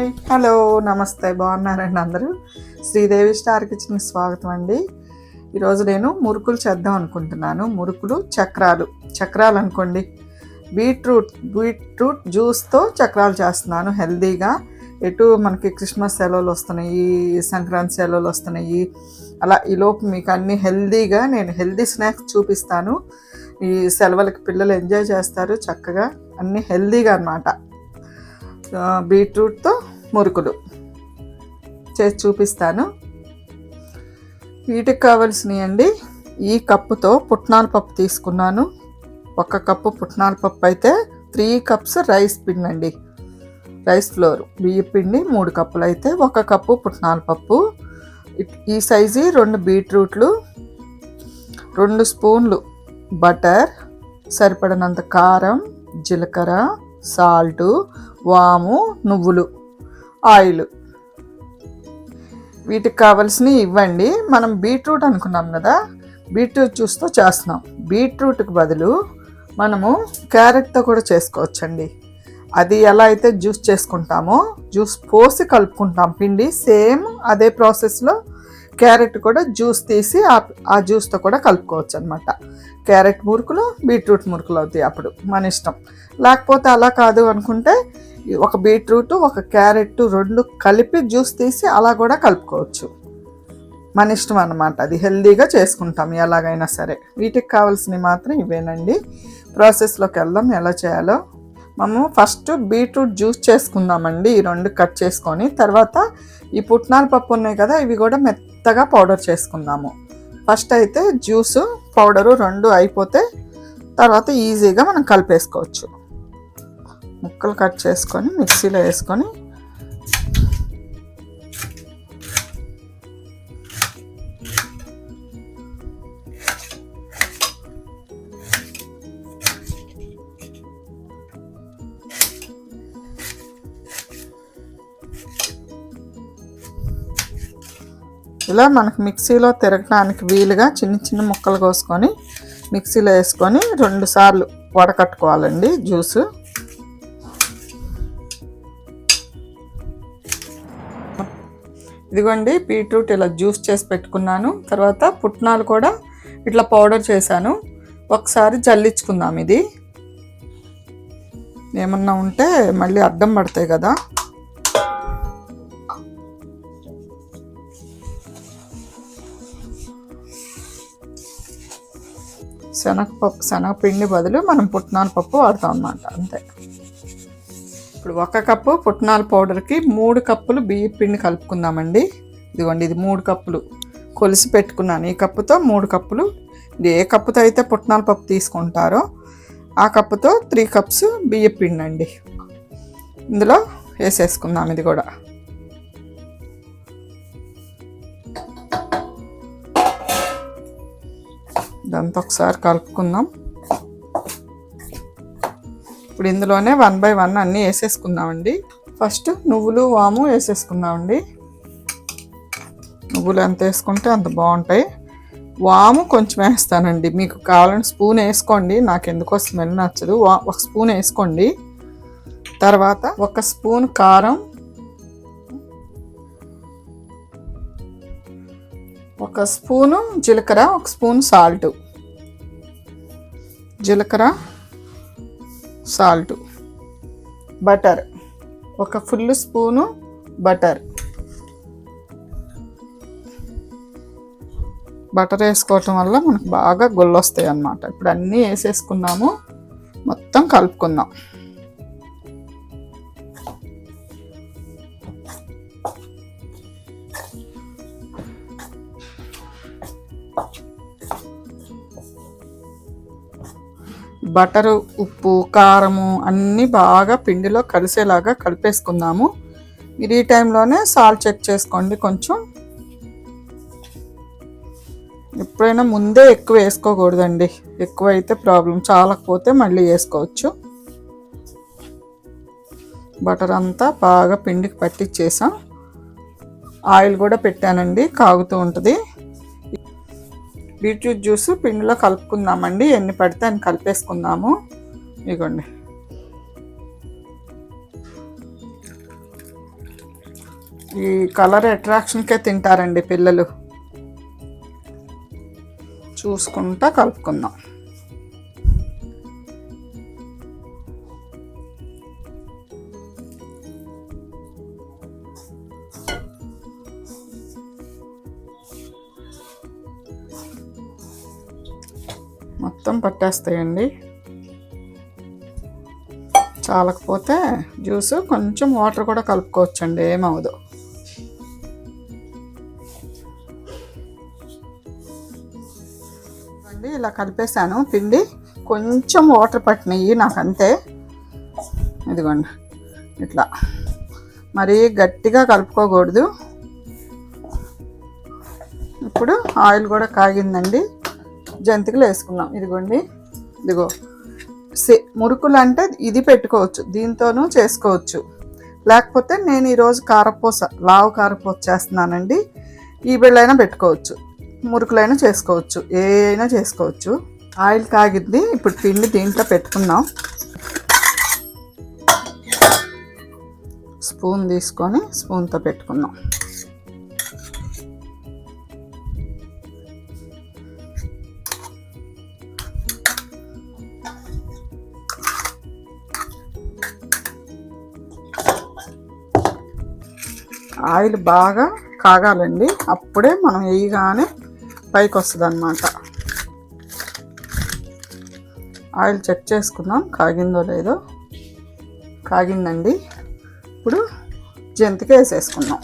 Hi. Hello నమస్తే. బాగున్నారండి అందరూ? శ్రీదేవి స్టార్ కిచెన్కి స్వాగతం అండి. ఈరోజు నేను మురుకులు చేద్దాం అనుకుంటున్నాను. మురుకులు చక్రాలు. చక్రాలు అనుకోండి. బీట్రూట్ బీట్రూట్ జ్యూస్తో చక్రాలు చేస్తున్నాను హెల్దీగా. ఎటు మనకి క్రిస్మస్ సెలవులు వస్తున్నాయి సంక్రాంతి సెలవులు వస్తున్నాయి. అలా ఈలోపు మీకు అన్ని హెల్దీగా నేను హెల్దీ స్నాక్స్ చూపిస్తాను. ఈ సెలవులకి పిల్లలు ఎంజాయ్ చేస్తారు చక్కగా. అన్ని హెల్దీగా అనమాట బీట్రూట్తో మురుకులు. చేసి చూపిస్తాను. వీటికి కావాల్సినవి అండి ఈ కప్పుతో పుట్నాల పప్పు తీసుకున్నాను. ఒక కప్పు పుట్నాల పప్పు అయితే త్రీ కప్స్ రైస్ పిండి అండి. Rice flour. బియ్య పిండి మూడు కప్పులు అయితే ఒక కప్పు పుట్నాల పప్పు. ఈ సైజు రెండు బీట్రూట్లు రెండు స్పూన్లు బటర్ సరిపడినంత కారం జీలకర్ర సాల్టు వాము నువ్వులు. ఆయిల్. వీటికి కావాల్సినవి ఇవ్వండి. మనం బీట్రూట్ అనుకున్నాం కదా బీట్రూట్ జ్యూస్తో చేస్తున్నాం. బీట్రూట్కి బదులు మనము క్యారెట్తో కూడా చేసుకోవచ్చండి. అది ఎలా అయితే జ్యూస్ చేసుకుంటామో జ్యూస్ పోసి కలుపుకుంటాం పిండి సేమ్ అదే ప్రాసెస్లో క్యారెట్ కూడా జ్యూస్ తీసి ఆ- జ్యూస్తో కూడా కలుపుకోవచ్చు అనమాట క్యారెట్ మురుకులు బీట్రూట్ మురుకులు అవుతాయి అప్పుడు మన ఇష్టం. లేకపోతే అలా కాదు అనుకుంటే ఒక బీట్రూట్ ఒక క్యారెట్ రెండు కలిపి జ్యూస్ తీసి అలా కూడా కలుపుకోవచ్చు. మన ఇష్టం అన్నమాట. అది హెల్దీగా చేసుకుంటాం ఎలాగైనా సరే. వీటికి కావాల్సినవి మాత్రం ఇవేనండి. ప్రాసెస్లోకి వెళ్దాం ఎలా చేయాలో. మనము ఫస్ట్ బీట్రూట్ జ్యూస్ చేసుకుందామండి. ఈ రెండు కట్ చేసుకొని తర్వాత ఈ పుట్నాల పప్పు ఉన్నాయి కదా ఇవి కూడా మెత్తగా పౌడర్ చేసుకుందాము. ఫస్ట్ అయితే జ్యూస్ పౌడరు రెండు అయిపోతే తర్వాత ఈజీగా మనం కలిపేసుకోవచ్చు. ముక్కలు కట్ చేసుకొని మిక్సీలో వేసుకొని ఇలా మనకు మిక్సీలో తిరగడానికి వీలుగా చిన్న చిన్న ముక్కలు కోసుకొని మిక్సీలో వేసుకొని రెండు సార్లు వడకట్టుకోవాలండి జ్యూసు. ఇదిగోండి బీట్రూట్ ఇలా జ్యూస్ చేసి పెట్టుకున్నాను. తర్వాత పుట్నాలు కూడా ఇట్లా పౌడర్ చేశాను. ఒకసారి జల్లించుకుందాం ఇది. ఏమన్నా ఉంటే మళ్ళీ అడ్డం పడతాయి కదా. శనగపప్పు శనగపిండి బదులు మనం పుట్నాల పప్పు వాడతాం అన్నమాట అంతే. ఇప్పుడు ఒక కప్పు పుట్నాల పౌడర్కి మూడు కప్పులు బియ్య పిండి కలుపుకుందామండి. ఇదిగోండి ఇది మూడు కప్పులు. కొలిసి పెట్టుకున్నాను. ఈ కప్పుతో మూడు కప్పులు. ఏ కప్పుతో అయితే పుట్నాల పప్పు తీసుకుంటారో ఆ కప్పుతో త్రీ కప్స్ బియ్య పిండి అండి. ఇందులో వేసేసుకుందాం ఇది కూడా. ఇదంతా ఒకసారి కలుపుకుందాం. ఇప్పుడు ఇందులోనే వన్ బై వన్ అన్నీ వేసేసుకుందామండి. ఫస్ట్ నువ్వులు వాము వేసేసుకుందామండి. నువ్వులు ఎంత వేసుకుంటే అంత బాగుంటాయి. వాము కొంచెం వేస్తానండి. మీకు కావాలని స్పూన్ వేసుకోండి. నాకు ఎందుకో స్మెల్ నచ్చదు. వా ఒక స్పూన్ వేసుకోండి. తర్వాత ఒక స్పూన్ కారం. ఒక స్పూను జీలకర్ర ఒక స్పూన్ సాల్ట్. జీలకర్ర సాల్ట్ బటర్ ఒక ఫుల్ స్పూను బటర్. బటర్ వేసుకోవటం వల్ల మనకు బాగా గొల్లొస్తాయి అన్నమాట ఇప్పుడు అన్నీ వేసేసుకున్నాము మొత్తం కలుపుకుందాం. బటరు ఉప్పు కారము అన్నీ బాగా పిండిలో కలిసేలాగా కలిపేసుకుందాము. మీరు ఈ టైంలోనే సాల్ట్ చెక్ చేసుకోండి కొంచెం. ఎప్పుడైనా ముందే ఎక్కువ వేసుకోకూడదండి. ఎక్కువ అయితే ప్రాబ్లం. చాలకపోతే మళ్ళీ వేసుకోవచ్చు. బటర్ అంతా బాగా పిండికి పట్టించేసాం ఆయిల్ కూడా పెట్టానండి. కాగుతూ ఉంటుంది. బీట్రూట్ జ్యూస్ పిండిలో కలుపుకుందామండి. ఎన్ని పడితే అని కలిపేసుకుందాము. ఇగోండి. ఈ కలర్ అట్రాక్షన్కే తింటారండి పిల్లలు. చూసుకుంటా కలుపుకుందాం. పట్టేస్తాయండి. చాలకపోతే జ్యూస్ కొంచెం వాటర్ కూడా కలుపుకోవచ్చండి ఏమవదు అండి ఇలా కలిపేసాను పిండి కొంచెం వాటర్ పట్టినాయి నాకు అంతే ఇదిగోండి ఇట్లా. మరీ గట్టిగా కలుపుకోకూడదు. ఇప్పుడు ఆయిల్ కూడా కాగిందండి. జంతికలు వేసుకున్నాం ఇదిగోండి. ఇదిగో. సే మురుకులు అంటే ఇది పెట్టుకోవచ్చు. దీంతోనూ చేసుకోవచ్చు. లేకపోతే నేను ఈరోజు కారపూస లావు కారపూస చేస్తున్నానండి. ఈ బిళ్ళైనా పెట్టుకోవచ్చు. మురుకులైనా చేసుకోవచ్చు. ఏ అయినా చేసుకోవచ్చు. ఆయిల్ కాగింది ఇప్పుడు పిండి దీంట్లో పెట్టుకుందాం. స్పూన్ తీసుకొని స్పూన్తో పెట్టుకుందాం. ఆయిల్ బాగా కాగాలండి. అప్పుడే మనం వేయగానే పైకి వస్తుంది అనమాట ఆయిల్ చెక్ చేసుకుందాం కాగిందో లేదో. కాగిందండి. ఇప్పుడు జంతిక వేసేసుకుందాం.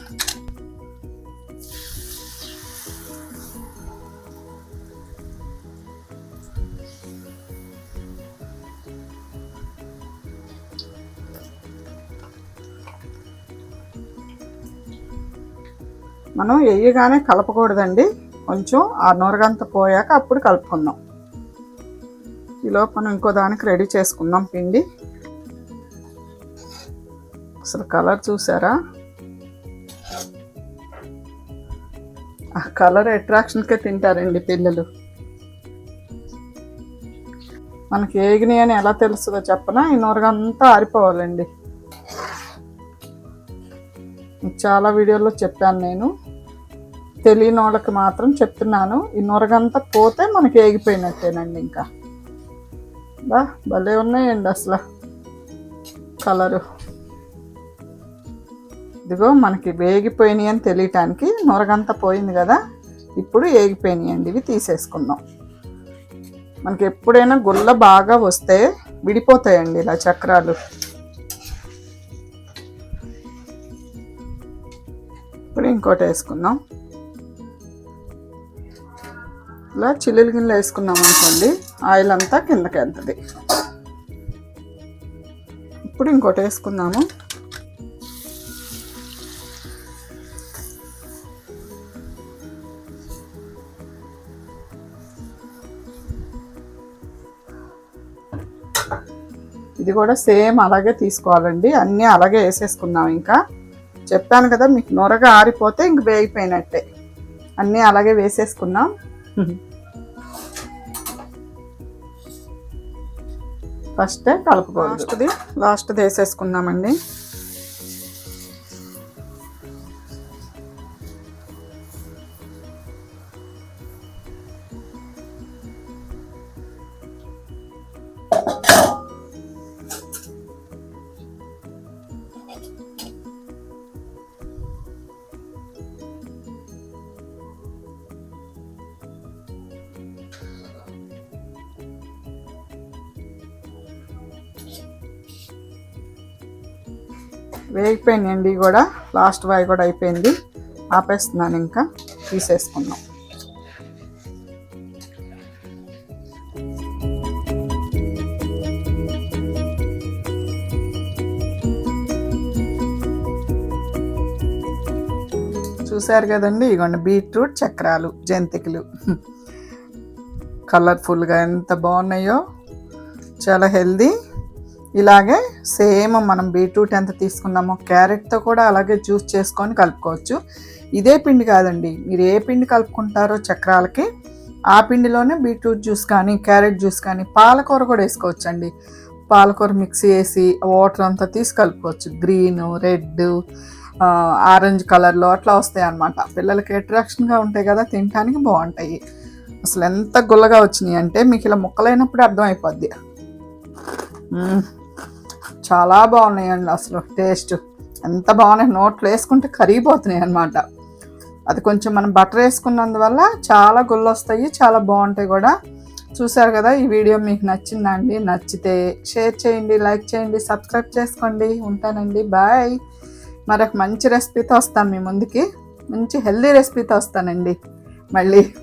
మనం వేయగానే కలపకూడదండి. కొంచెం ఆ నూరగంత పోయాక అప్పుడు కలుపుకుందాం. ఈలోపు మనం ఇంకో దానికి రెడీ చేసుకుందాం పిండి. అసలు కలర్ చూసారా? ఆ కలర్ అట్రాక్షన్కే తింటారండి పిల్లలు. మనకి ఏగినాయి అని ఎలా తెలుస్తుందో చెప్పనా? ఈ నూరగంతా ఆరిపోవాలండి. చాలా వీడియోలో చెప్పాను నేను. తెలియని వాళ్ళకి మాత్రం చెప్తున్నాను. ఈ నొరగంతా పోతే మనకి ఏగిపోయినట్టేనండి ఇంకా. బా భలే ఉన్నాయండి అసలు కలరు. ఇదిగో మనకి వేగిపోయినాయి అని తెలియటానికి నొరగంతా పోయింది కదా. ఇప్పుడు ఏగిపోయినాయి అండి ఇవి తీసేసుకుందాం. మనకి ఎప్పుడైనా గుల్ల బాగా వస్తే విడిపోతాయండి ఇలా చక్రాలు. ఇప్పుడు ఇంకోటి వేసుకుందాం. ఇలా చిల్లులు గిన్నెలు వేసుకున్నాం అనుకోండి ఆయిల్ అంతా కిందకి వెళ్తుంది ఇప్పుడు ఇంకోటి వేసుకుందాము. ఇది కూడా సేమ్ అలాగే తీసుకోవాలండి. అన్నీ అలాగే వేసేసుకుందాం ఇంకా. చెప్పాను కదా మీకు నొరగా ఆరిపోతే ఇంక వేగిపోయినట్టే. అన్నీ అలాగే వేసేసుకున్నాం. ఫస్ట్ కలుపుకోవాలి. లాస్ట్ది లాస్ట్ వేసేసుకుందామండి. వేగిపోయినాయండి ఇవి కూడా. లాస్ట్ వాయి కూడా అయిపోయింది. ఆపేస్తున్నాను ఇంకా. తీసేసుకున్నాం చూశారు కదండి? ఇగోండి బీట్రూట్ చక్రాలు జంతికలు. కలర్ఫుల్గా ఎంత బాగున్నాయో. చాలా హెల్దీ. ఇలాగే సేమ్ మనం బీట్రూట్ ఎంత తీసుకున్నామో క్యారెట్తో కూడా అలాగే జ్యూస్ చేసుకొని కలుపుకోవచ్చు. ఇదే పిండి కాదండి మీరు ఏ పిండి కలుపుకుంటారో చక్రాలకి ఆ పిండిలోనే బీట్రూట్ జ్యూస్ కానీ క్యారెట్ జ్యూస్ కానీ పాలకూర కూడా వేసుకోవచ్చు అండి పాలకూర మిక్సీ వేసి వాటర్ అంతా తీసి కలుపుకోవచ్చు. గ్రీన్ రెడ్ ఆరెంజ్ కలర్లో అట్లా వస్తాయి అన్నమాట పిల్లలకి అట్రాక్షన్గా ఉంటాయి కదా తినడానికి బాగుంటాయి. అసలు ఎంత గుల్లగా వచ్చినాయి అంటే మీకు ఇలా ముక్కలైనప్పుడు అర్థమైపోద్ది మ్మ్. చాలా బాగున్నాయండి అసలు టేస్ట్. ఎంత బాగున్నాయి. నోట్లో వేసుకుంటే కరిగిపోతున్నాయి అన్నమాట. అది కొంచెం మనం బటర్ వేసుకున్నందువల్ల చాలా గుళ్ళు వస్తాయి చాలా బాగుంటాయి కూడా. చూసారు కదా ఈ వీడియో మీకు నచ్చిందండి. నచ్చితే షేర్ చేయండి లైక్ చేయండి సబ్స్క్రైబ్ చేసుకోండి. ఉంటానండి. బాయ్. మరొక మంచి రెసిపీతో వస్తాను మీ ముందుకి. మంచి హెల్దీ రెసిపీతో వస్తానండి. మళ్ళీ.